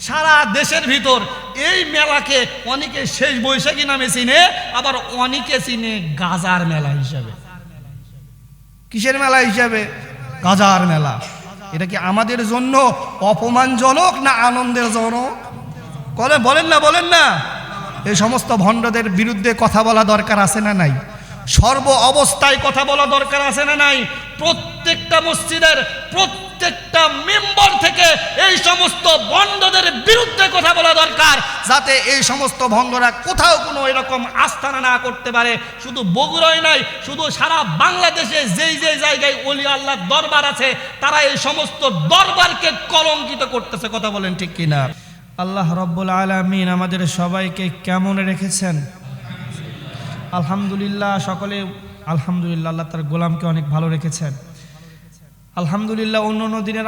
সারা দেশের ভিতর এই মেলাকে অনেকে শেষ বৈশাখী নামে চিনে, আবার অনেকে চিনে গাজার মেলা হিসাবে। কিসের মেলা হিসাবে? গাজার মেলা। এটা কি আমাদের জন্য অপমানজনক না আনন্দের জনক বলে বলেন না বলেন না। এই সমস্ত ভণ্ডদের বিরুদ্ধে কথা বলা দরকার আছে না নাই? সর্ব অবস্থায় কথা বলা দরকার আছে না নাই? প্রত্যেকটা মসজিদের প্রত্যেকটা মেম্বার থেকে এই সমস্ত বন্ধদের বিরুদ্ধে কথা বলা দরকার, যাতে এই সমস্ত ভণ্ডরা কোথাও কোনো এরকম আস্থানা না করতে পারে। শুধু বগুড়ায় নয়, শুধু সারা বাংলাদেশে যেই যেই জায়গায় অলি আল্লাহ দরবার আছে, তারা এই সমস্ত দরবারকে কলঙ্কিত করতেছে, কথা বলেন ঠিক কিনা? আল্লাহ রব্বুল আলমিন আমাদের সবাইকে কেমন রেখেছেন? আলহামদুলিল্লাহ, সকলে আলহামদুলিল্লাহ, আল্লাহ তার গোলামকে অনেক ভালো রেখেছেন। আলহামদুলিল্লাহ, অন্য অন্য দিনের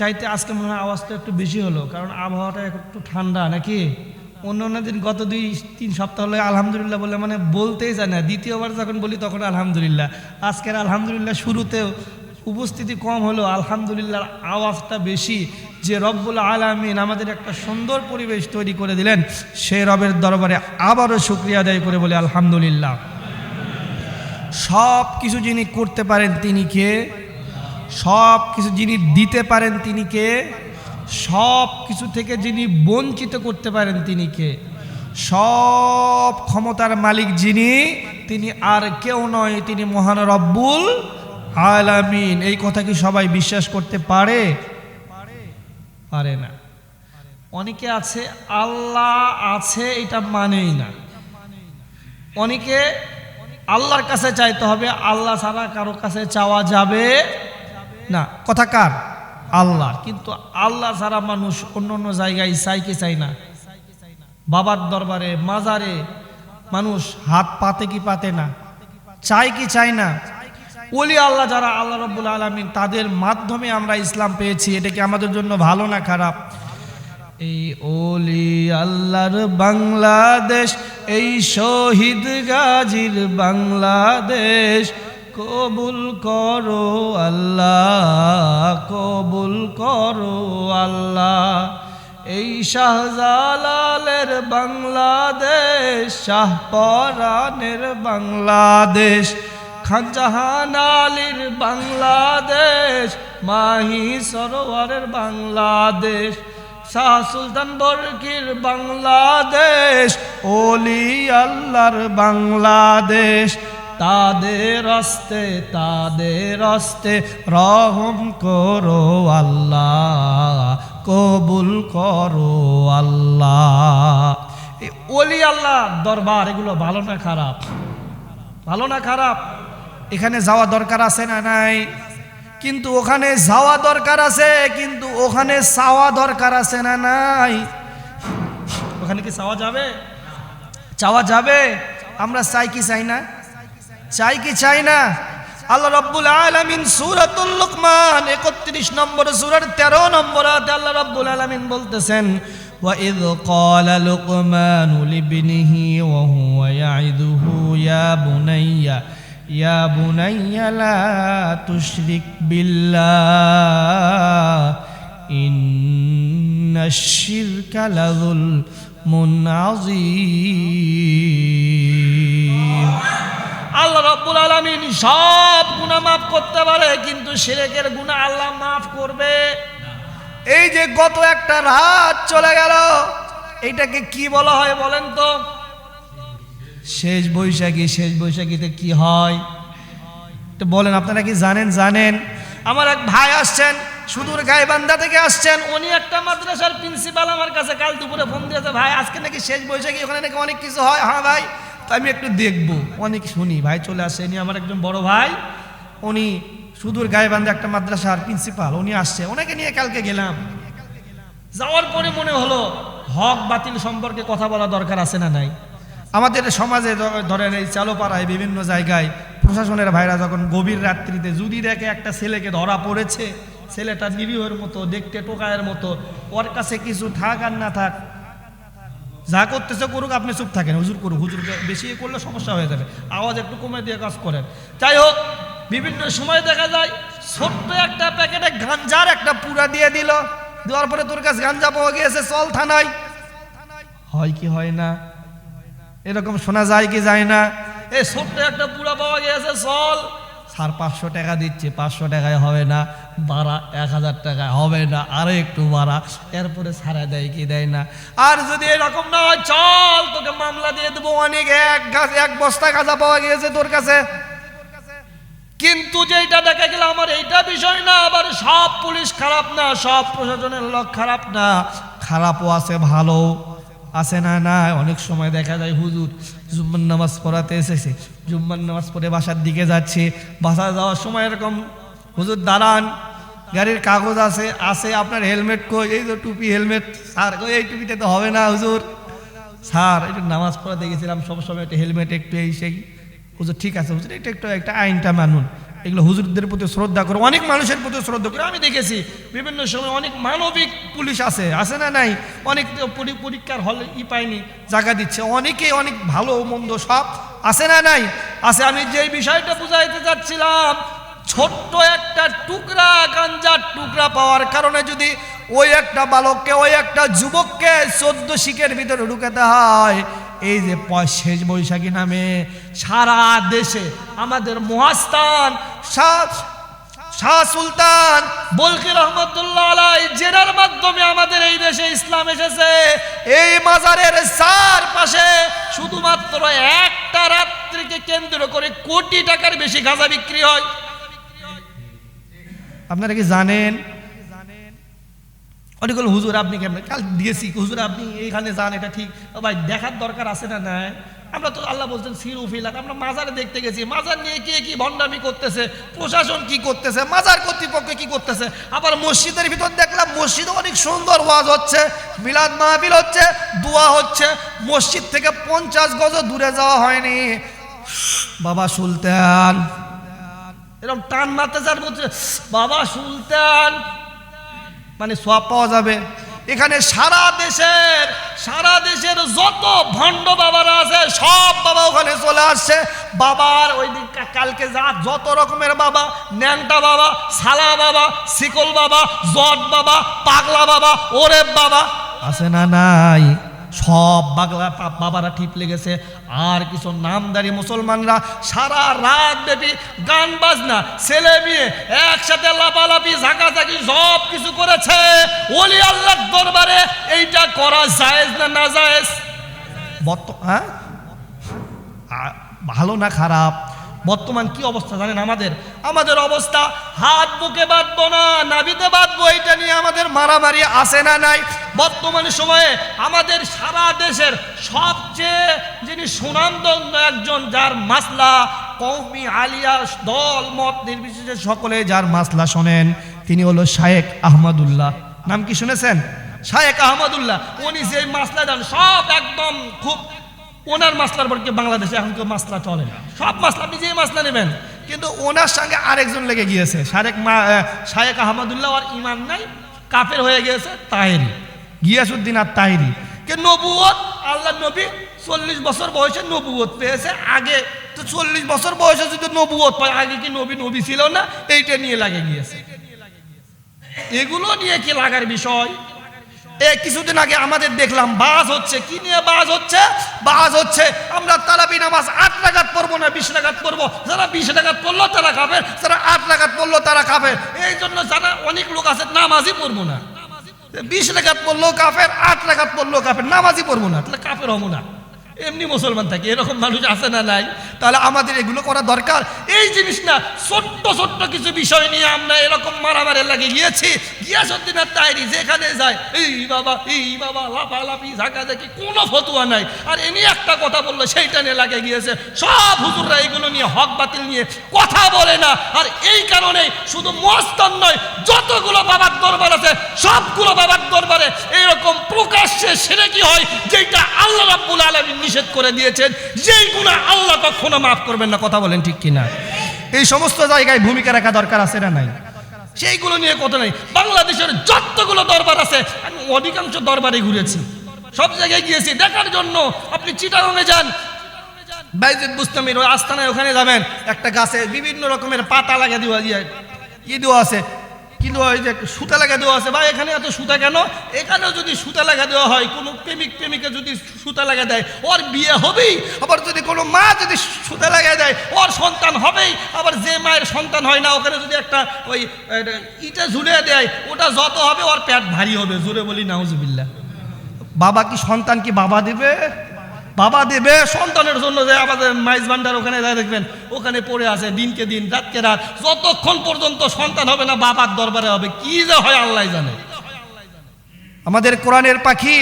চাইতে আজকে মনে হয় আওয়াজটা একটু বেশি হলো, কারণ আবহাওয়াটা একটু ঠান্ডা নাকি? অন্য অন্য দিন গত দুই, তিন সপ্তাহ হলে আলহামদুলিল্লাহ বলে মানে বলতেই যায় না। দ্বিতীয়বার যখন বলি তখন আলহামদুলিল্লাহ। আজকের আলহামদুলিল্লাহ শুরুতেও উপস্থিতি কম হলো আলহামদুলিল্লাহ আওয়াজটা বেশি। যে রব্বুল আলমিন আমাদের একটা সুন্দর পরিবেশ তৈরি করে দিলেন সেই রবের দরবারে আবারও শুক্রিয়া আদায় করে বলে আলহামদুলিল্লাহ। সব কিছু যিনি করতে পারেন তিনি কে? সব কিছু যিনি দিতে পারেন তিনি কে? সব কিছু থেকে যিনি বঞ্চিত করতে পারেন তিনি কে? সব ক্ষমতার মালিক যিনি, তিনি আর কেউ নয়, তিনি মহান রব্বুল আলামিন। এই কথা কি সবাই বিশ্বাস করতে পারে? পারে না। অনেকে আছে, আল্লাহ আছে, এটা মানেই না। অনেকে আল্লাহর কাছে চাইতে হবে, আল্লাহ ছাড়া কারও কাছে চাওয়া যাবে না, কথা কার? আল্লাহ কিন্তু আল্লাহ ছাড়া মানুষ অন্য অন্য জায়গায় চাই কি চাই না? বাবার দরবারে, মাজারে মানুষ হাত পাতে কি পাতে না? চাই কি চাই না? ওলি আল্লাহ যারা আল্লাহ রব্বুল আলমিন তাদের মাধ্যমে আমরা ইসলাম পেয়েছি। এটা কি আমাদের জন্য ভালো না খারাপ? এই ওলি আল্লাহর বাংলাদেশ, এই শহীদ গাজীর বাংলাদেশ কবুল করো আল্লাহ, কবুল করো আল্লাহ। এই শাহজালালের বাংলাদেশ, শাহ শাহপরানের বাংলাদেশ খানজাহান আলীর বাংলাদেশ, মাহি সরোয়ারের বাংলাদেশ, শাহ সুলতান বরকির বাংলাদেশ, ওলি আল্লাহর বাংলাদেশ তাদের আস্তে তাদের আস্তে রহম করো আল্লাহ, কবুল করো আল্লাহ। ওলি আল্লাহ দরবার, এগুলো ভালো না খারাপ? ভালো না খারাপ? এখানে যাওয়া দরকার আছে না নাই? কিন্তু ওখানে যাওয়া দরকার আছে, কিন্তু ওখানে চাওয়া দরকার আছে না নাই? ওখানে কি চাওয়া যাবে? চাওয়া যাবে? আমরা চাই কি চাই না? চাই কি চাই না আল্লাহ রব্বুল আলামিন সূরাতুল লুকমান 31 নম্বর সূরার 13 নম্বর আয়াতে আল্লাহ রব্বুল আলামিন বলতেছেন وإذ قال لقمان لابنه وهو يعظه يا بني يا بني لا تشرك بالله إن الشرك لظلم عظيم আল্লাহ রব্বুল আলমিন সব গুণা মাফ করতে পারে কিন্তু সিরেকের গুণা আল্লাহ মাফ করবে। এই যে গত একটা রাত চলে গেল এইটাকে কি বলা হয় বলেন তো? শেষ বৈশাখী শেষ বৈশাখীতে কি হয়? তো বলেন আপনারা কি জানেন? জানেন। আমার এক ভাই আসছেন সুদূর গাইবান্ধা থেকে আসছেন। উনি একটা মাদ্রাসার প্রিন্সিপাল আমার কাছে কাল দুপুরে ফোন দিয়েছে, ভাই, আজকে নাকি শেষ বৈশাখী, ওখানে নাকি অনেক কিছু হয়? হ্যাঁ ভাই। তো আমি একটু দেখব। অনেক শুনি, ভাই, চলে আসে ইনি আমার একজন বড় ভাই। উনি সুদূর গাইবান্ধা একটা মাদ্রাসার প্রিন্সিপাল। উনি আসছে। ওনাকে নিয়ে কালকে গেলাম। যাওয়ার পরে মনে হলো হক বাতিল সম্পর্কে কথা বলা দরকার আছে না নাই? আমাদের সমাজে ধরেন এই চালোপাড়ায় বিভিন্ন জায়গায় প্রশাসনের ভাইরা যখন গভীর রাত্রিতে যদি দেখে একটা ছেলেকে ধরা পড়েছে ছেলেটা নিরীহের মতো, দেখতে টোকায়ের মতো, ওর কাছে কিছু থাক আর না থাক। যা করতেছে করুক, আপনি চুপ থাকেন। হুজুর করুক, হুজুর বেশি করলে সমস্যা হয়ে যাবে। আওয়াজ একটু কমে দিয়ে কাজ করেন। যাই হোক, বিভিন্ন সময় দেখা যায়, ছোট্ট একটা প্যাকেটে গাঞ্জার একটা পুরা দিয়ে দিল। দেওয়ার পরে তোর কাছে গাঞ্জা পাওয়া গিয়েছে, চল থানায়। হয় কি হয় না? এরকম শোনা যায় কি যায় না? এই ছোট্ট একটা পুরা পাওয়া গিয়েছে, চল। স্যার পাঁচশো টাকা দিচ্ছে, পাঁচশো টাকায় হবে না বাড়া এক হাজার টাকায় হবে না, আরও একটু বাড়া এরপরে ছাড়া দেয় কি দেয় না। আর যদি এরকম না হয়, চল, তোকে মামলা দিয়ে দেবো অনেক, এক গাছ, এক বস্তা গাঁজা পাওয়া গিয়েছে তোর কাছে। কিন্তু যেটা দেখা গেল, আমার এইটা বিষয় না, আবার সব পুলিশ খারাপ না, সব প্রশাসনের লোক খারাপ না। খারাপও আছে ভালো আছে না না, অনেক সময় দেখা যায় হুজুর, জুম্মার নামাজ পড়াতে এসেছে। জুম্মার নামাজ পড়ে বাসার দিকে যাচ্ছে। বাসা যাওয়ার সময় এরকম হুজুর দাঁড়ান, গাড়ির কাগজ আছে আছে আপনার হেলমেট কই? এই তো টুপি, হেলমেট, স্যার কই, এই টুপিটা তো হবে না হুজুর। স্যার, একটু নামাজ পড়াতে গেছিলাম সবসময় একটা হেলমেট একটু এই সেই। হুজুর, ঠিক আছে, হুজুর, এটা একটু, একটা আইনটা মানুন। এগুলো হুজুরদের প্রতি শ্রদ্ধা করে, অনেক মানুষের প্রতি শ্রদ্ধা করে। আমি দেখেছি, বিভিন্ন সময় অনেক মানবিক পুলিশ আছে আছে না নাই? অনেক পরীক্ষার হলে ই পায়নি, জায়গা দিচ্ছে। অনেকে অনেক ভালো মন্দ সব আছে না নাই? আছে, আমি যেই বিষয়টা বুঝাইতে যাচ্ছিলাম, ছোট্ট একটা টুকরা, গাঞ্জার টুকরা পাওয়ার কারণে যদি ওই একটা বালককে, ওই একটা যুবককে চোদ্দ শিখের ভিতরে ঢুকাতে হয়, এই যে শেষ বৈশাখী নামে সারা দেশে আমাদের মহাস্থান শাহ সুলতান বলকি রহমতুল্লাহ আলাই জেনার মাধ্যমে আমাদের এই দেশে ইসলাম এসেছে। এই মাজারের চার পাশে শুধুমাত্র একটা রাত্রিকে কেন্দ্র করে কোটি টাকার বেশি গাঁজা বিক্রি হয়। আপনারা কি জানেন? অনেকগুলো হুজুর আপনি কেমন? কাল দিয়েছি হুজুর আপনি এইখানে যান, এটা ঠিক। ভাই, দেখার দরকার আছে না নাই? আমরা তো আল্লাহ বলছেন সিরুফিলাত আমরা মাজারে দেখতে গেছি। মাজার নিয়ে কে কি ভণ্ডামি করতেছে, প্রশাসন কি করতেছে, মাজার কর্তৃপক্ষ কি করতেছে? আবার মসজিদের ভিতর দেখলাম, মসজিদে অনেক সুন্দর ওয়াজ হচ্ছে, মিলাদ মাহফিল হচ্ছে, দোয়া হচ্ছে। মসজিদ থেকে পঞ্চাশ গজ দূরে যাওয়া হয়নি। বাবা সুলতান। এরকম টান মারতে চান বলছে বাবা সুলতান। মানে সব পাওয়া যাবে। এখানে সারা দেশের সারা দেশের যত ভণ্ড বাবারা আছে, সব বাবা ওখানে চলে আসছে। বাবার ওই কালকে যা, যত রকমের বাবা, ন্যাংটা বাবা সালা বাবা, শিকল বাবা, জট বাবা, পাগলা বাবা ওরেব বাবা। আছে না নাই? সব বাগলা বাবারা ঠিক লেগেছে। আর কিছু নামদারি মুসলমানরা সারা রাত ব্যাপী গান বাজনা, ছেলে মেয়ে একসাথে লাপালাপি ঝাঁকাঝাঁকি সব কিছু করেছে। ওলি আল্লাহ দরবারে এইটা করা জায়েজ না না জায়েজ? বর্ত হ্যাঁ? ভালো না খারাপ? বর্তমান কি অবস্থা জানেন আমাদের? আমাদের অবস্থা, হাত বুকে বাঁধবো না নাবিতে বাঁধবো এটা নিয়ে আমাদের মারামারি আসে না নাই? বর্তমান সময়ে আমাদের সারা দেশের সবচেয়ে যিনি সুনামদন্য একজন, যার মাসলা কৌমি আলিয়া দল, মত নির্বিশেষে সকলে যার মাসলা শোনেন, তিনি হলো শায়েক আহমদুল্লাহ। নাম কি শুনেছেন? শায়েক আহমদুল্লাহ। উনি যে মাসলা দেন, সব একদম খুব ওনার মাসলার পর বাংলাদেশে এখন কেউ মাসলা চলে না? সব মাসলা, আপনি যে মাসলা নেবেন। কিন্তু ওনার সঙ্গে আরেকজন লেগে গিয়েছে, শারেক মা শায়েক আহমদুল্লাহ আর ইমান নাই, কাফের হয়ে গিয়েছে তাহেরি গিয়াসুদ্দিন আর তাহেরি। কে নবুয়ত আল্লাহ নবী চল্লিশ বছর বয়সে নবুয়ত পেয়েছে। আগে তো চল্লিশ বছর বয়সে যদি নবুয়ত পায়, আগে কি নবী নবী ছিল না? এইটা নিয়ে লাগে গিয়েছে। এগুলো নিয়ে কি লাগার বিষয়? এ, কিছুদিন আগে আমাদের দেখলাম, বাস হচ্ছে। কি নিয়ে বাস হচ্ছে? বাস হচ্ছে, আমরা তারাবি নামাজ আট টাকাত পড়ব না, বিশ টাকাত পড়ব? যারা বিশ টাকাত পড়ল, তারা খাবে। যারা আট টাকাত পড়ল, তারা খাবে। এই জন্য যারা অনেক লোক আছে, নামাজই পড়ব না। বিশ টাকাত পড়ল কাফের, আট টাকাত পড়ল কাফের, নামাজই পড়ব না। তাহলে কাফের হব না। এমনি মুসলমান থাকি, এরকম মানুষ আছে না নাই? তাহলে আমাদের এগুলো করা দরকার। এই জিনিস না, ছোট্ট ছোট্ট কিছু বিষয় নিয়ে আমরা এরকম মারামারি লাগে গিয়েছি। গিয়াসুদ্দিন আর তাইরি যেখানে যায়, এই বাবা এই বাবা, লাফালাফি ঝাঁকা দেখি কোনো ফতুয়া নাই। আর এনি একটা কথা বলল, সেইটা নিয়ে লাগে গিয়েছে। সব হুজুররা এগুলো নিয়ে হক বাতিল নিয়ে কথা বলে না। আর এই কারণেই শুধু মস্তান নয়, যতগুলো বাবার দরবার আছে, সবগুলো বাবার দরবারে এরকম প্রকাশ্যে সেরে কি হয় যেটা আল্লাহ রাব্বুল আলামিন নিষেধ করে দিয়েছেন যেই গুণা আল্লাহ কখনো মাফ করবেন না, কথা বলেন ঠিক কিনা? এই সমস্ত জায়গায় ভূমিকা রাখা দরকার আছে না নাই? সেইগুলো নিয়ে কথা নেই। বাংলাদেশের যতগুলো দরবার আছে, আমি অধিকাংশ দরবারে ঘুরেছি। সব জায়গায় গিয়েছি, দেখার জন্য। আপনি চিটাগংয়ে যান। বাইজেদ বুস্তামির ওই আস্তানায় ওখানে যাবেন। একটা গাছে বিভিন্ন রকমের পাতা লাগিয়ে দেওয়া দিয়ে ই দেওয়া আছে। কিন্তু ওই যে সুতা লাগা দেওয়া আছে? বা এখানে এত সুতা কেন? এখানেও যদি সুতা লাগা দেওয়া হয়, কোনো প্রেমিক প্রেমিকা যদি সুতা লাগা দেয়, ওর বিয়ে হবেই। আবার যদি কোনো মা যদি সুতা লাগা দেয়, ওর সন্তান হবেই। আবার যে মায়ের সন্তান হয় না, ওখানে যদি একটা ওই ইটা ঝুলে দেয়, ওটা যত হবে, ওর পেট ভারী হবে। জোরে বলি নাউজুবিল্লা বাবা কি সন্তান কি বাবা দেবে? বাবা দেবে সন্তানের জন্য যে আমাদের মাইজ ভান্ডার ওখানে যায়, দেখবেন, ওখানে পড়ে আছে দিনকে দিন, রাতকে রাত, যতক্ষণ পর্যন্ত সন্তান হবে না, বাবার দরবারে হবে। কি যে হয় আল্লাহ জানে। আমাদের কোরআনের পাখি,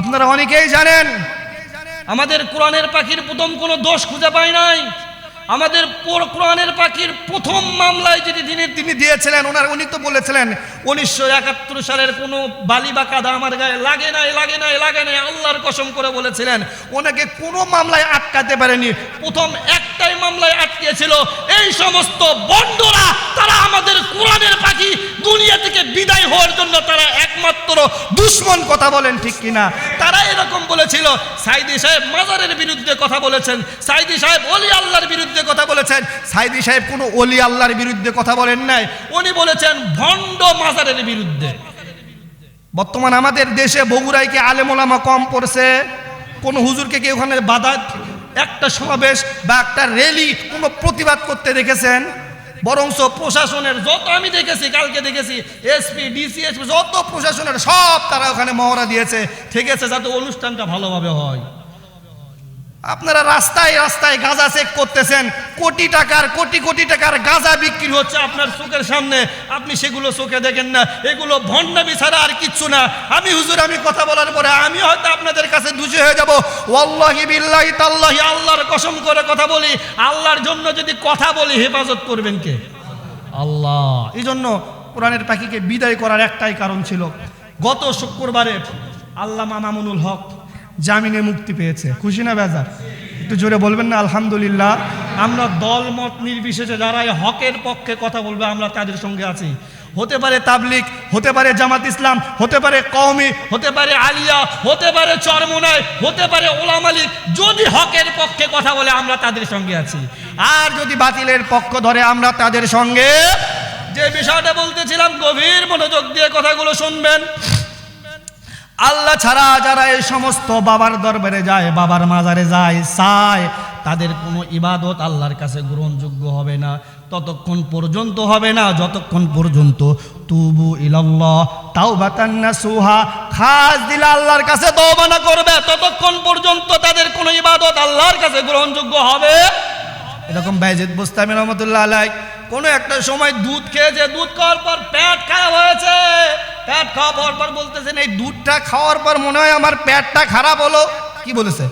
আপনারা অনেকেই জানেন, আমাদের কোরআনের পাখির প্রথম কোনো দোষ খুঁজে পায় নাই। আমাদের কোরআনের পাখির প্রথম মামলায় যেটি তিনি তিনি দিয়েছিলেন, ওনার উনি তো বলেছিলেন, উনিশশো একাত্তর সালের কোনো বালি বা কাদা আমার গায়ে লাগে নাই লাগে নাই লাগে নাই, আল্লাহর কসম করে বলেছিলেন। ওনাকে কোনো মামলায় আটকাতে পারেনি। প্রথম একটাই মামলায় আটকেছিল, এই সমস্ত বন্ডরা তারা আমাদের কোরআনের পাখি দুনিয়া থেকে বিদায় হওয়ার জন্য তারা একমাত্র দুশ্মন কথা বলেন ঠিক কিনা। তারা এরকম বলেছিল, সাইদি সাহেব মাজারের বিরুদ্ধে কথা বলেছেন, সাইদি সাহেব অলি আল্লাহর বিরুদ্ধে কথা বলেছেন। সাইদি সাহেব কোনো অলি আল্লাহর বিরুদ্ধে কথা বলেন নাই। উনি বলেছেন, ভণ্ড মাজারের বিরুদ্ধে। বর্তমান আমাদের দেশে বগুড়ায় কি আলেমোলামা কম পড়ছে? কোনো হুজুরকে কি ওখানে বাধা, একটা সমাবেশ বা একটা র্যালি কোনো প্রতিবাদ করতে দেখেছেন? বরংস প্রশাসনের যত আমি দেখেছি, কালকে দেখেছি এসপি ডিসি এসপি যত প্রশাসনের সব তারা ওখানে মহড়া দিয়েছে। ঠিক আছে, যাতে অনুষ্ঠানটা ভালোভাবে হয়। আপনারা রাস্তায় রাস্তায় গাঁজা চেক করতেছেন, কোটি টাকার, কোটি কোটি টাকার গাঁজা বিক্রি হচ্ছে আপনার চোখের সামনে। আপনি সেগুলো চোখে দেখেন না, এগুলো ভণ্ডামি ছাড়া আর কিচ্ছু না। আমি হুজুর, আমি কথা বলার পরে আমি হয়তো আপনাদের কাছে দোষী হয়ে যাব। ওয়াল্লাহি বিল্লাহি তাল্লাহি, আল্লাহর কসম করে কথা বলি, আল্লাহর জন্য যদি কথা বলি, হেফাজত করবেন কে? আল্লাহ। এই জন্য কোরআনের পাখিকে বিদায় করার একটাই কারণ ছিল, গত শুক্রবারে আল্লামা মামুনুল হক জামিনে মুক্তি পেয়েছে। খুশি না বেজার? একটু জোরে বলবেন না, আলহামদুলিল্লাহ। আমরা দল মত নির্বিশেষে যারা এই হকের পক্ষে কথা বলবে, আমরা তাদের সঙ্গে আছি। হতে পারে তাবলিক হতে পারে জামাত ইসলাম, হতে পারে কওমি, হতে পারে আলিয়া, হতে পারে চরমোনায় হতে পারে ওলামালিক যদি হকের পক্ষে কথা বলে, আমরা তাদের সঙ্গে আছি। আর যদি বাতিলের পক্ষ ধরে, আমরা তাদের সঙ্গে যে বিষয়টা বলতেছিলাম, গভীর মনোযোগ দিয়ে কথাগুলো শুনবেন। আল্লাহ ছাড়া যারা এই সমস্ত বাবার দরবারে যায়, বাবার মাজারে যায়, চায়, তাদের কোনো ইবাদত আল্লাহর কাছে গ্রহণযোগ্য হবে না। ততক্ষণ পর্যন্ত হবে না, যতক্ষণ পর্যন্ত তুবু ইলাল্লাহ তাও বাতান্না সুহা খাস দিলে আল্লাহর কাছে তওবানা করবে, ততক্ষণ পর্যন্ত তাদের কোনো ইবাদত আল্লাহর কাছে গ্রহণযোগ্য হবে এরকম বাইজিদ বুস্তামি রহমতুল্লাহ আলাই কোনো একটা সময় দুধ খেয়েছে, দুধ খাওয়ার পর পেট খারাপ হয়েছে। পেট খাওয়া পর বলতেছেন, এই দুধটা খাওয়ার পর মনে হয় আমার পেটটা খারাপ হলো। কি বলেছে?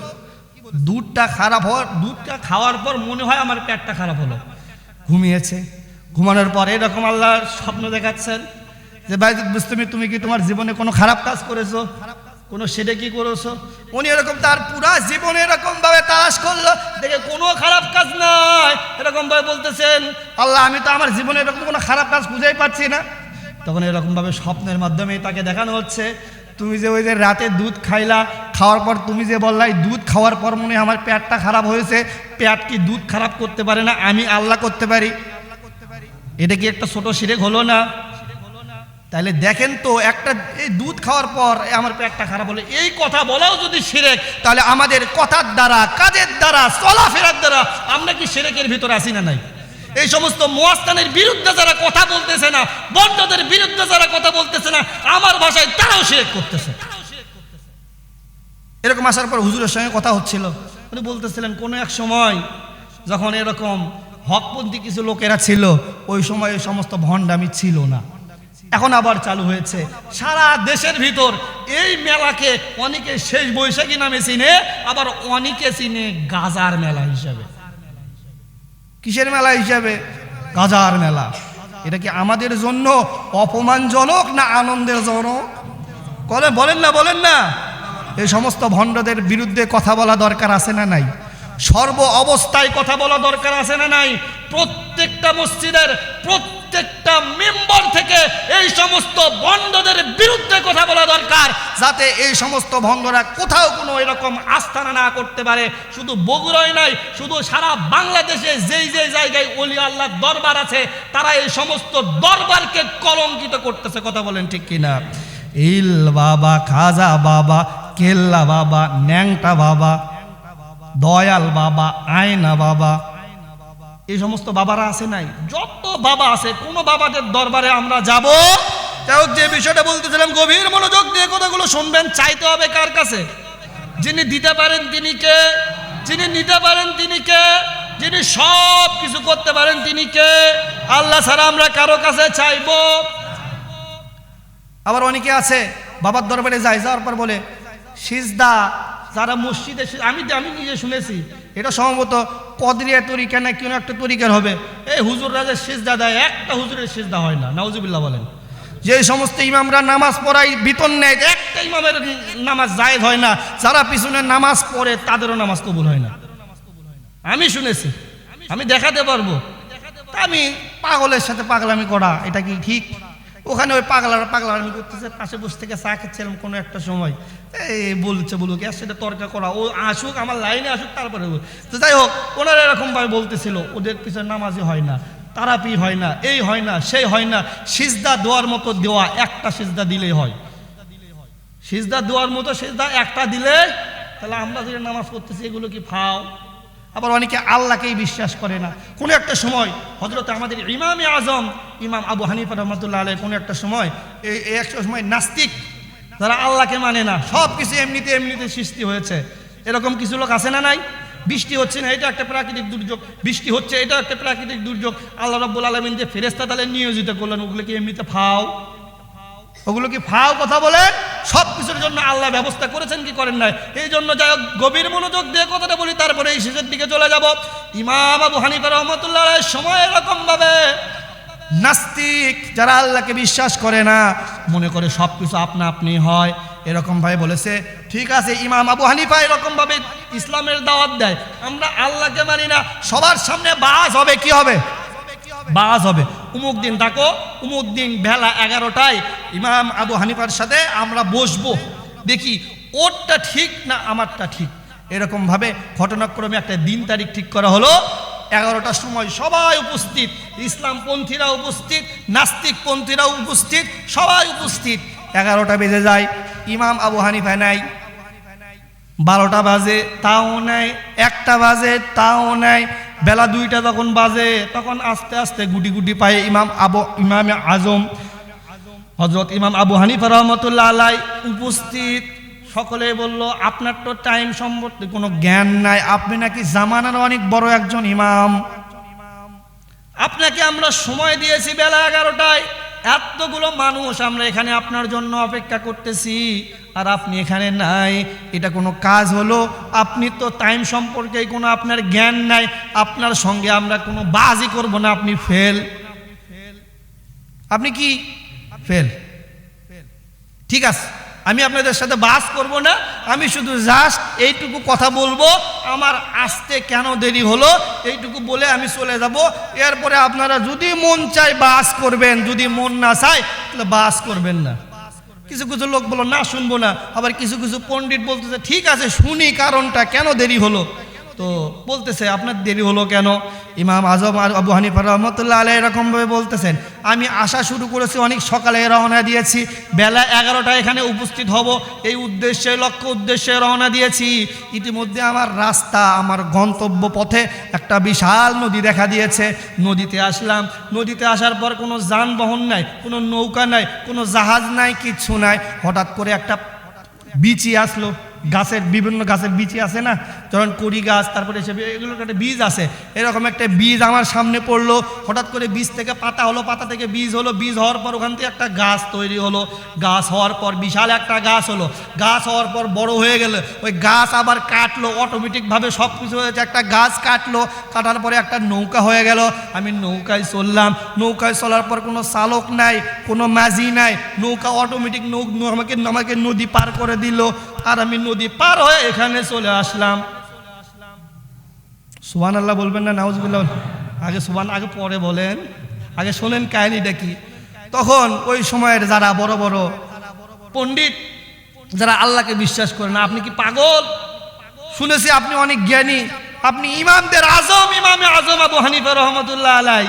দুধটা খারাপ হওয়ার দুধটা খাওয়ার পর মনে হয় আমার পেটটা খারাপ হলো। ঘুমিয়েছে। ঘুমানোর পর এরকম আল্লাহ স্বপ্ন দেখাচ্ছেন যে বাইজিদ বুস্তামি তুমি কি তোমার জীবনে কোনো খারাপ কাজ করেছ? কোনো সেটা কি করেছ? উনি এরকম তার পুরা জীবনে এরকম ভাবে তালাশ করল। দেখে কোনো খারাপ কাজ নাই। এরকম ভাবে বলতেছেন, আল্লাহ, আমি তো আমার জীবনে এরকম কোনো খারাপ কাজ খুঁজেই পাচ্ছি না। তখন এরকমভাবে স্বপ্নের মাধ্যমে তাকে দেখানো হচ্ছে, তুমি যে ওই যে রাতে দুধ খাইলা, খাওয়ার পর তুমি যে বললাই দুধ খাওয়ার পর মনে আমার পেটটা খারাপ হয়েছে, পেট কি দুধ খারাপ করতে পারে না, আমি আল্লাহ করতে পারি? এটা কি একটা ছোট সিরেক হলো না? তাহলে দেখেন তো, একটা এই দুধ খাওয়ার পর আমার পেটটা খারাপ হলো। এই কথা বলাও যদি সিরেক তাহলে আমাদের কথার দ্বারা, কাজের দ্বারা, চলাফেরার দ্বারা আমরা কি সিরেকের ভিতরে আসি না নাই? এই সমস্ত মোয়াস্তানের বিরুদ্ধে যারা কথা বলতেছে না, বন্ধদের বিরুদ্ধে যারা কথা বলতেছে না, আমার ভাষায় তারাও সিরেক করতেছে। এরকম আসার পর হুজুরের সঙ্গে কথা হচ্ছিল। উনি বলতেছিলেন, কোনো এক সময় যখন এরকম হকপন্থী কিছু লোকেরা ছিল, ওই সময় সমস্ত ভণ্ডামি ছিল না। এখন আবার চালু হয়েছে। সারা দেশের ভিতর এই মেলাকে অনেকে শেষ বৈশাখী নামে চিনে, আবার অনেকে চিনে গাজার মেলা হিসাবে। কিসের মেলা হিসাবে? গাজার মেলা। এটা কি আমাদের জন্য অপমানজনক না আনন্দের জনক বলেন বলেন না বলেন না। এই সমস্ত ভণ্ডদের বিরুদ্ধে কথা বলা দরকার আছে না নাই? সর্ব অবস্থায় কথা বলা দরকার আছে না নাই? প্রত্যেকটা মসজিদের প্রত্যেক প্রত্যেকটা মেম্বার থেকে এই সমস্ত বন্ধদের বিরুদ্ধে কথা বলা দরকার, যাতে এই সমস্ত ভঙ্গরা কোথাও কোনো এরকম আস্থানা না করতে পারে। শুধু বগুড়াই নাই শুধু সারা বাংলাদেশে যেই যেই জায়গায় অলি আল্লাহ দরবার আছে, তারা এই সমস্ত দরবারকে কলঙ্কিত করতেছে, কথা বলেন ঠিক কিনা? ইল বাবা, খাজা বাবা, কেল্লা বাবা, ন্যাংটা বাবা, দয়াল বাবা, আয়না বাবা এই সমস্ত বাবারা আছে নাই? যত বাবা আছে, কোন বাবাদের দরবারে আমরা যাব? যাই যে বিষয়টা বলতেছিলাম, গভীর মনোযোগ দিয়ে কথাগুলো শুনবেন, চাইতে হবে কার কাছে? যিনি দিতে পারেন তিনি কে? যিনি নিতে পারেন তিনি কে? যিনি সব কিছু করতে পারেন তিনি কে? আল্লাহ ছাড়া আমরা কারও কাছে চাইব? আবার অনেকে আছে, বাবার দরবারে যায়, যাওয়ার পর বলে, সিজদা, যারা মসজিদে আমি আমি নিজে শুনেছি এটা সম্ভবত কদরিয়া তরিকা না কোনো একটা তরিকার হবে। এই হুজুর রাজের সিজদা দেয়, একটা হুজুরের সিজদা হয় না, নাউজুবিল্লাহ বলেন। যে সমস্ত ইমামরা নামাজ পড়াই বেতন নেয়, একটা ইমামের নামাজ জায়েজ হয় না, যারা পিছনে নামাজ পড়ে তাদেরও নামাজ কবুল হয় না। আমি শুনেছি, আমি দেখাতে পারব। আমি পাগলের সাথে পাগলামি করা, এটা কি ঠিক? ওখানে ওই পাগলার পাগলামি করতেছে, পাশে বসে থেকে চা খাচ্ছিলাম কোনো একটা সময়। এই বলছে বলুক এর সাথে তর্কা করা, ও আসুক, আমার লাইনে আসুক, তারপরে তো যাই হোক, ওনারা এরকমভাবে বলতেছিল, ওদের পিছনে নামাজি হয় না, তারাপি হয় না, এই হয় না, সেই হয় না, সিজদা দেওয়ার মতো দেওয়া একটা সিজদা দিলেই হয়। সিজদা দেওয়ার মতো সিজদা একটা দিলে তাহলে আমরা যে নামাজ পড়তেছি, এগুলো কি ফাও? আবার অনেকে আল্লাহকেই বিশ্বাস করে না। কোনো একটা সময় হজরত আমাদের ইমামে আজম, ইমাম আবু হানিফা রহমতুল্লাহ আলহ কোনো একটা সময় এই একটা সময় নাস্তিক, যারা আল্লাহকে মানে না সব কিছু এমনিতে এমনিতে সৃষ্টি হয়েছে। এরকম কিছু লোক আছে না নাই? বৃষ্টি হচ্ছে না, এটা একটা প্রাকৃতিক দুর্যোগ। বৃষ্টি হচ্ছে এটা একটা প্রাকৃতিক দুর্যোগ। আল্লাহ রব্বুল আলমিন যে ফেরেস্তা তাহলে নিয়োজিত করলেন ওগুলো কি এমনিতে ফাও। ওগুলো কি ফাও কথা বলেন? সব কিছুর জন্য আল্লাহ ব্যবস্থা করেছেন, কি করেন নাই? এই জন্য যাই হোক, গভীর মনোযোগ দিয়ে কথাটা বলি, তারপরে এই শেষের দিকে চলে যাব। ইমাম আবু হানিফা রহমতুল্লাহ সময় এরকম ভাবে নাস্তিক, যারা আল্লাহকে বিশ্বাস করে না, মনে করে সব কিছু আপনা আপনি হয়। এরকম ভাবে বলেছে, ঠিক আছে, ইমাম আবু হানিফা এরকম ভাবে ইসলামের দাওয়াত দেয়। আমরা আল্লাহকে মানি না, সবার সামনে বাস হবে, কি হবে? বাস হবে। উমুক দিন থাকো উমুক দিন বেলা এগারোটায় ইমাম আবু হানিফার সাথে আমরা বসবো। দেখি ওরটা ঠিক না আমারটা ঠিক? এরকমভাবে ঘটনাক্রমে একটা দিন তারিখ ঠিক করা হলো। এগারোটার সময় সবাই উপস্থিত, ইসলামপন্থীরা উপস্থিত নাস্তিকপন্থীরা উপস্থিত, সবাই উপস্থিত। এগারোটা বেজে যায়, ইমাম আবু হানিফা নাই। বারোটা বাজে, তাও নেয় একটা বাজে, তাও নেয় বেলা দুইটা যখন বাজে, তখন আস্তে আস্তে গুটি গুটি পায়ে ইমাম আবু, ইমাম আজম হজরত ইমাম আবু হানিফা রহমতুল্লাহ আলাই উপস্থিত। সকলে বলল, আপনার তো টাইম সম্পর্কে কোনো জ্ঞান নাই। আপনি নাকি জামানার অনেক বড় একজন ইমাম। আপনাকে আমরা সময় দিয়েছি বেলা এগারোটায়। এতগুলো মানুষ আমরা এখানে আপনার জন্য অপেক্ষা করতেছি। আর আপনি এখানে নাই, এটা কোনো কাজ হলো? আপনি তো টাইম সম্পর্কে কোনো আপনার জ্ঞান নাই, আপনার সঙ্গে আমরা কোনো বাজি করব না, আপনি ফেল আপনি কি? ফেল ঠিক আছে, আমি আপনাদের সাথে বাস করব না, আমি শুধু জাস্ট এইটুকু কথা বলব, আমার আসতে কেন দেরি হলো, এইটুকু বলে আমি চলে যাব। এরপরে আপনারা যদি মন চায় বাস করবেন, যদি মন না চায়, তাহলে বাস করবেন না। কিছু কিছু লোক বলো না, শুনব না। আবার কিছু কিছু পণ্ডিত বলতেছে, ঠিক আছে, শুনি কারণটা, কেন দেরি হলো? তো বলতেছে, আপনার দেরি হলো কেন? ইমাম আজম আর আবু হানিফা রহমতুল্লাহ আলাই এরকমভাবে বলতেছেন, আমি আসা শুরু করেছি, অনেক সকালে রওনা দিয়েছি, বেলা এগারোটা এখানে উপস্থিত হব, এই উদ্দেশ্যে, লক্ষ্য উদ্দেশ্যে রওনা দিয়েছি। ইতিমধ্যে আমার রাস্তা, আমার গন্তব্য পথে একটা বিশাল নদী দেখা দিয়েছে। নদীতে আসলাম, নদীতে আসার পর কোনো যানবাহন নাই, কোনো নৌকা নাই, কোনো জাহাজ নাই কিচ্ছু নাই। হঠাৎ করে একটা বিচি আসলো। গাছের বিভিন্ন গাছের বিচি আছে না? ধরেন কড়ি গাছ, তারপরে সে এগুলোর একটা বীজ আছে। এরকম একটা বীজ আমার সামনে পড়ল। হঠাৎ করে বীজ থেকে পাতা হলো, পাতা থেকে বীজ হলো। বীজ হওয়ার পর ওখান থেকে একটা গাছ তৈরি হলো। গাছ হওয়ার পর বিশাল একটা গাছ হলো। গাছ হওয়ার পর বড় হয়ে গেল। ওই গাছ আবার কাটলো অটোমেটিকভাবে সব কিছু হয়েছে। একটা গাছ কাটলো, কাটার পরে একটা নৌকা হয়ে গেল। আমি নৌকায় চললাম। নৌকায় চলার পর কোনো চালক নাই, কোনো মাঝি নাই। নৌকা অটোমেটিক নৌ- আমাকে আমাকে নদী পার করে দিল। আর আমি নদী পার হয়ে এখানে চলে আসলাম। সুবান আল্লাহ বলবেন না, নাউজবিল্লাহ আগে সুবান আগে পরে বলেন। আগে শোনেন কাহিনীটা কি। তখন ওই সময়ের যারা বড় বড় পণ্ডিত, যারা আল্লাহকে বিশ্বাস করে না, আপনি কি পাগল? শুনেছি আপনি অনেক জ্ঞানী। আপনি ইমামদের আজম, ইমামে আজম আবু হানিফা রহমতুল্লাহ আলাই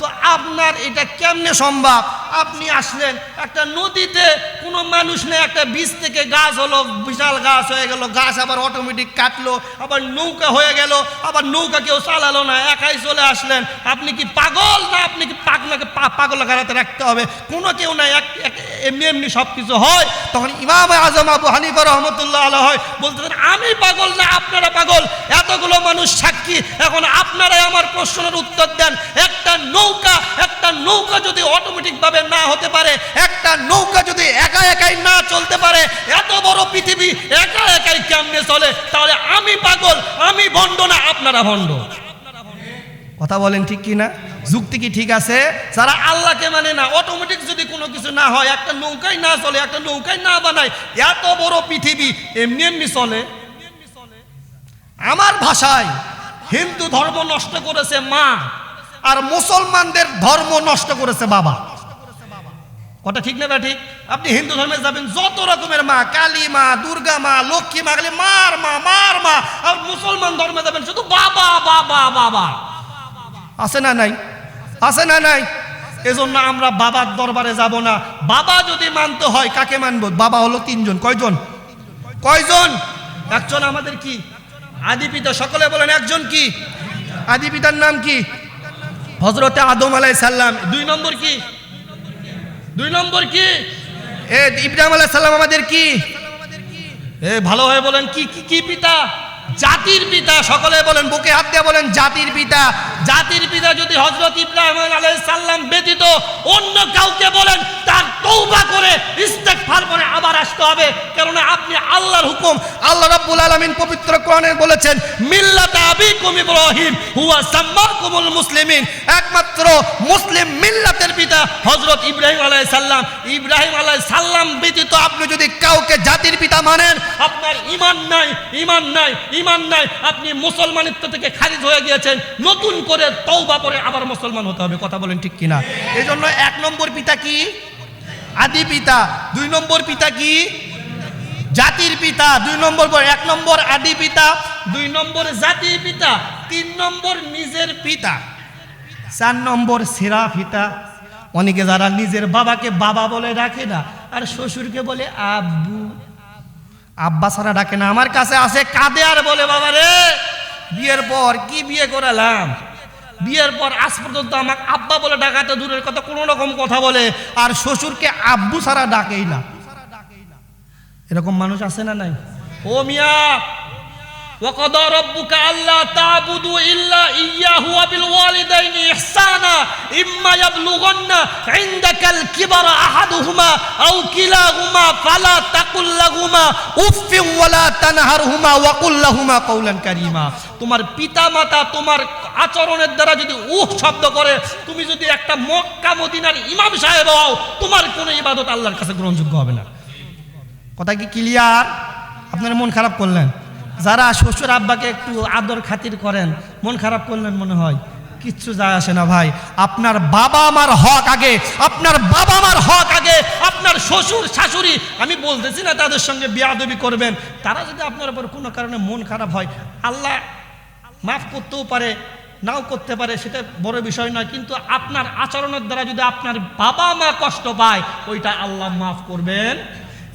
তো আপনার এটা কেমনে সম্ভব? আপনি আসলেন, একটা নদীতে কোনো মানুষ নেই, একটা বীজ থেকে গাছ হলো, বিশাল গাছ হয়ে গেল, গাছ আবার অটোমেটিক কাটলো, আবার নৌকা হয়ে গেল, আবার নৌকা কেউ চালালো না, একাই চলে আসলেন। আপনি কি পাগল না আপনি কি পাগলাকে পাগল গাড়াতে রাখতে হবে? কোনো কেউ নাই, এক এমনি এমনি সব কিছু হয়। তখন ইমাম আজম আবু হানিফা রহমতুল্লাহ আল্লাহ হয় বলতেছেন আমি পাগল না, আপনারা পাগল। এতগুলো মানুষ সাক্ষী। এখন আপনারাই আমার প্রশ্নের উত্তর দেন। একটা নৌকা, একটা নৌকা যদি অটোমেটিক ভাবে না হতে পারে, একটা নৌকা যদি একা একাই না চলতে পারে, এত বড় পৃথিবী একা একাই কেমনে চলে? তাহলে আমি পাগল, আমি ভণ্ড না, আপনারা ভণ্ড। কথা বলেন ঠিক কি না যুক্তি কি ঠিক আছে? যারা আল্লাহকে মানে না অটোমেটিক যদি কোনো কিছু না হয়, একটা নৌকাই না চলে, একটা নৌকাই না বানায়, এত বড় পৃথিবী এমনি এমনি চলে। আমার ভাষায় হিন্দু ধর্ম নষ্ট করেছে মা। আর মুসলমানদের ধর্ম নষ্ট করেছে বাবা। কথা ঠিক না ঠিক আপনি হিন্দু ধর্মে যাবেন, যত রকমের মা, কালী মা, দুর্গা মা, লক্ষ্মী মা, খালি মার মা মার মা, আর মুসলমান ধর্মে যাবেন শুধু বাবা বাবা বাবা। আছে না নাই? আছে না নাই? এজন্য আমরা বাবার দরবারে যাব না। বাবা যদি মানতে হয়, কাকে মানবো? বাবা হলো তিনজন। কয়জন? কয়জন? একজন আমাদের কি? আদি পিতা। সকলে বলেন, একজন কি? আদি পিতার নাম কি? হজরতে আদম আলাই সাল্লাম দুই নম্বর কি? দুই নম্বর কি? এ ইব্রাহিম আলাইহিস সাল্লাম আমাদের কি? এ ভালো হয়ে বলেন কি কি কি পিতা? জাতির পিতা। সকলে বলেন বুকে হাত দিয়ে বলেন জাতির পিতা। জাতির পিতা যদি হজরত ইব্রাহিম আলাইহিস সাল্লাম ব্যতীত অন্য কাউকে বলেন তার তৌবা করে ইস্তেগফার করে আসতে হবে, কেননা আপনি আল্লাহর হুকুম, আল্লাহ রাব্বুল আলামিন পবিত্র কোরআনে বলেছেন, মিল্লাত আবিকুম ইব্রাহিম, হুয়া সাম্মাকুমুল মুসলিমিন। একমাত্র মুসলিম মিল্লাতের পিতা হজরত ইব্রাহিম আলাইহিস সালাম। ইব্রাহিম আলাইহিস সালাম ব্যতীত আপনি যদি কাউকে জাতির পিতা মানেন, আপনার ঈমান নাই ঈমান নাই ঈমান নাই, আপনি মুসলমানিত্ব থেকে খারিজ হয়ে গিয়েছেন, নতুন করে তওবা করে আবার মুসলমান হতে হবে, কথা বলেন ঠিক কিনা? এই জন্য এক নম্বর পিতা কি? আদি পিতা, দুই নম্বর পিতা কি? জাতির পিতা, দুই নম্বর এক নম্বর আদি পিতা, দুই নম্বর জাতির পিতা, তিন নম্বর নিজের পিতা, চার নম্বর সেরা পিতা। অনেকে যারা নিজের বাবাকে বাবা বলে ডাকে না, আর শ্বশুরকে বলে আব্বু। আব্বা ছাড়া ডাকে না। আমার কাছে আছে কাঁদে আর বলে বাবা রে বিয়ের পর কি বিয়ে করালাম? বিয়ের পর আজ পর্যন্ত আমাকে আব্বা বলে ডাকাতে দূরের কথা, কোনো রকম কথা বলে, আর শ্বশুরকে আব্বু ছাড়া ডাকেই না। এরকম মানুষ আছে না নাই? ও মিয়া وقضى ربك ألا تعبدوا إلا إياه وبالوالدين إحسانا إما يبلغن عندك الكبر أحدهما أو كلاهما فلا تقل لهما أف ولا تنهرهما وقل لهما قولا كريما তোমার পিতা মাতা তোমার আচরণের দ্বারা যদি উহ শব্দ করে তুমি যদি একটা মক্কা মদিনার ইমাম সাহেব হও তোমার কোনো ইবাদত আল্লাহর কাছে গ্রহণযোগ্য হবে না কথা কি ক্লিয়ার আপনারা মন খারাপ করলেন যারা শ্বশুর আব্বাকে একটু আদর খাতির করেন, মন খারাপ করলেন মনে হয়, কিচ্ছু যায় আসে না ভাই। আপনার বাবা আমার হক আগে, আপনার বাবা আমার হক আগে, আপনার শ্বশুর, শাশুড়ি, আমি বলতেছি না তাদের সঙ্গে বিয়াদবি করবেন, তারা যদি আপনার উপর কোনো কারণে মন খারাপ হয়, আল্লাহ মাফ করতেও পারে, নাও করতে পারে, সেটা বড় বিষয় নয়, কিন্তু আপনার আচরণের দ্বারা যদি আপনার বাবা মা কষ্ট পায়, ওইটা আল্লাহ মাফ করবেন।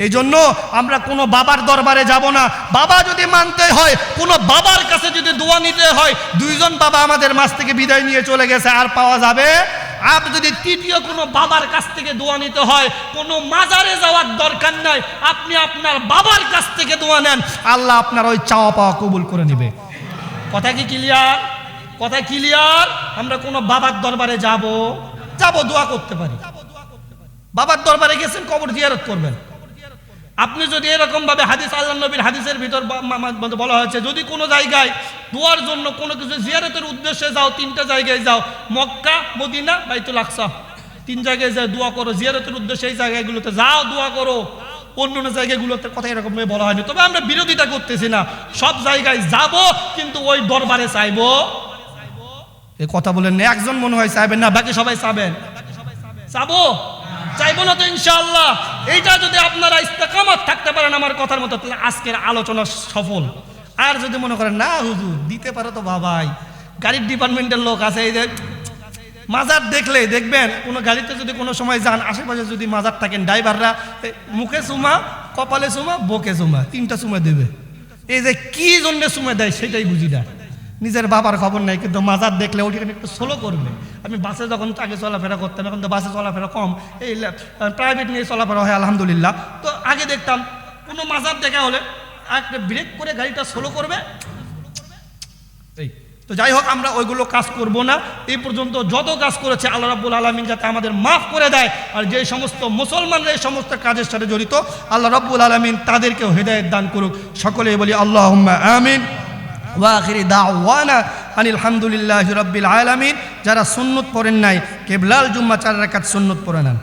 এই জন্য আমরা কোনো বাবার দরবারে যাব না। বাবা যদি মানতে হয়, কোনো বাবার কাছে যদি দোয়া নিতে হয়, দুইজন বাবা আমাদের মাছ থেকে বিদায় নিয়ে চলে গেছে, আর পাওয়া যাবে? আর যদি তৃতীয় কোনো বাবার কাছ থেকে দোয়া নিতে হয়, কোনো মাজারে যাওয়ার দরকার নাই, আপনি আপনার বাবার কাছ থেকে দোয়া নেন, আল্লাহ আপনার ওই চাওয়া পাওয়া কবুল করে নেবে। কথা কি ক্লিয়ার কথা ক্লিয়ার আমরা কোনো বাবার দরবারে যাব? যাব, দোয়া করতে পারি। বাবার দরবারে গেছেন, কবর জিয়ারত করবেন। আপনি যদি এরকম ভাবে হাদিস আল্লাহ নবীর হাদিসের ভিতর বলা হয়েছে, যদি কোনো জায়গায় দোয়ার জন্য কোনো কিছু জিয়ারতের উদ্দেশ্যে যাও, তিনটা জায়গায় যাও, মক্কা, মদিনা, বাইতুল আকসা, তিন জায়গায় যাও, দোয়া করো, জিয়ারতের উদ্দেশ্যে এই জায়গাগুলোতে যাও, দোয়া করো অন্য অন্য জায়গাগুলোতে কথা এরকম ভাবে বলা হয়নি। তবে আমরা বিরোধিতা করতেছি না। সব জায়গায় যাব, কিন্তু ওই দরবারে চাইব। এ কথা বলেন একজন মনে হয় চাইবেন না, বাকি সবাই চাবেন চাবো? চাইব না তো ইনশাআল্লাহ। এইটা যদি আপনারা ইস্তেকামত থাকতে পারেন আমার কথার মতো, তাহলে আজকের আলোচনা সফল। আর যদি মনে করেন, না, হুজুর, দিতে পারো তো বাবাই। গাড়ির ডিপার্টমেন্টের লোক আছে, এই যে মাজার দেখলে দেখবেন, কোনো গাড়িতে যদি কোনো সময় যান, আশেপাশে যদি মাজার থাকেন, ড্রাইভাররা মুখে চুমা, কপালে চুমা, বকে চুমা, তিনটা চুমা দেবে। এই যে কি জন্য চুমা দেয়, সেটাই বুঝি না। নিজের বাবার খবর নেই, কিন্তু মাজার দেখলে ওইখানে একটু স্লো করবে। আমি বাসে যখন আগে চলাফেরা করতাম, এখন তো বাসে চলাফেরা কম। এই প্রাইভেট নিয়ে চলাফেরা হয়, আলহামদুলিল্লাহ। তো আগে দেখতাম, কোনো মাজার দেখা হলে একটা ব্রেক করে গাড়িটা স্লো করবে। এই, তো যাই হোক, আমরা ওইগুলো কাজ করব না। এই পর্যন্ত যত কাজ করেছে আল্লাহ রাব্বুল আলমিন যাতে আমাদের মাফ করে দেয়, আর যে সমস্ত মুসলমানরা এই সমস্ত কাজের সাথে জড়িত, আল্লাহ রাব্বুল আলমিন তাদেরকেও হেদায়ত দান করুক। সকলেই বলি আল্লাহ আমিন। ওয়াখিরি দাওয়ানা আনিল হামদুলিল্লাহ রব্বিল আলমিন। যারা সুন্নত পড়েন নাই, কেবলাল জুম্মা চার রাকাত সুন্নত পড়ে নেন।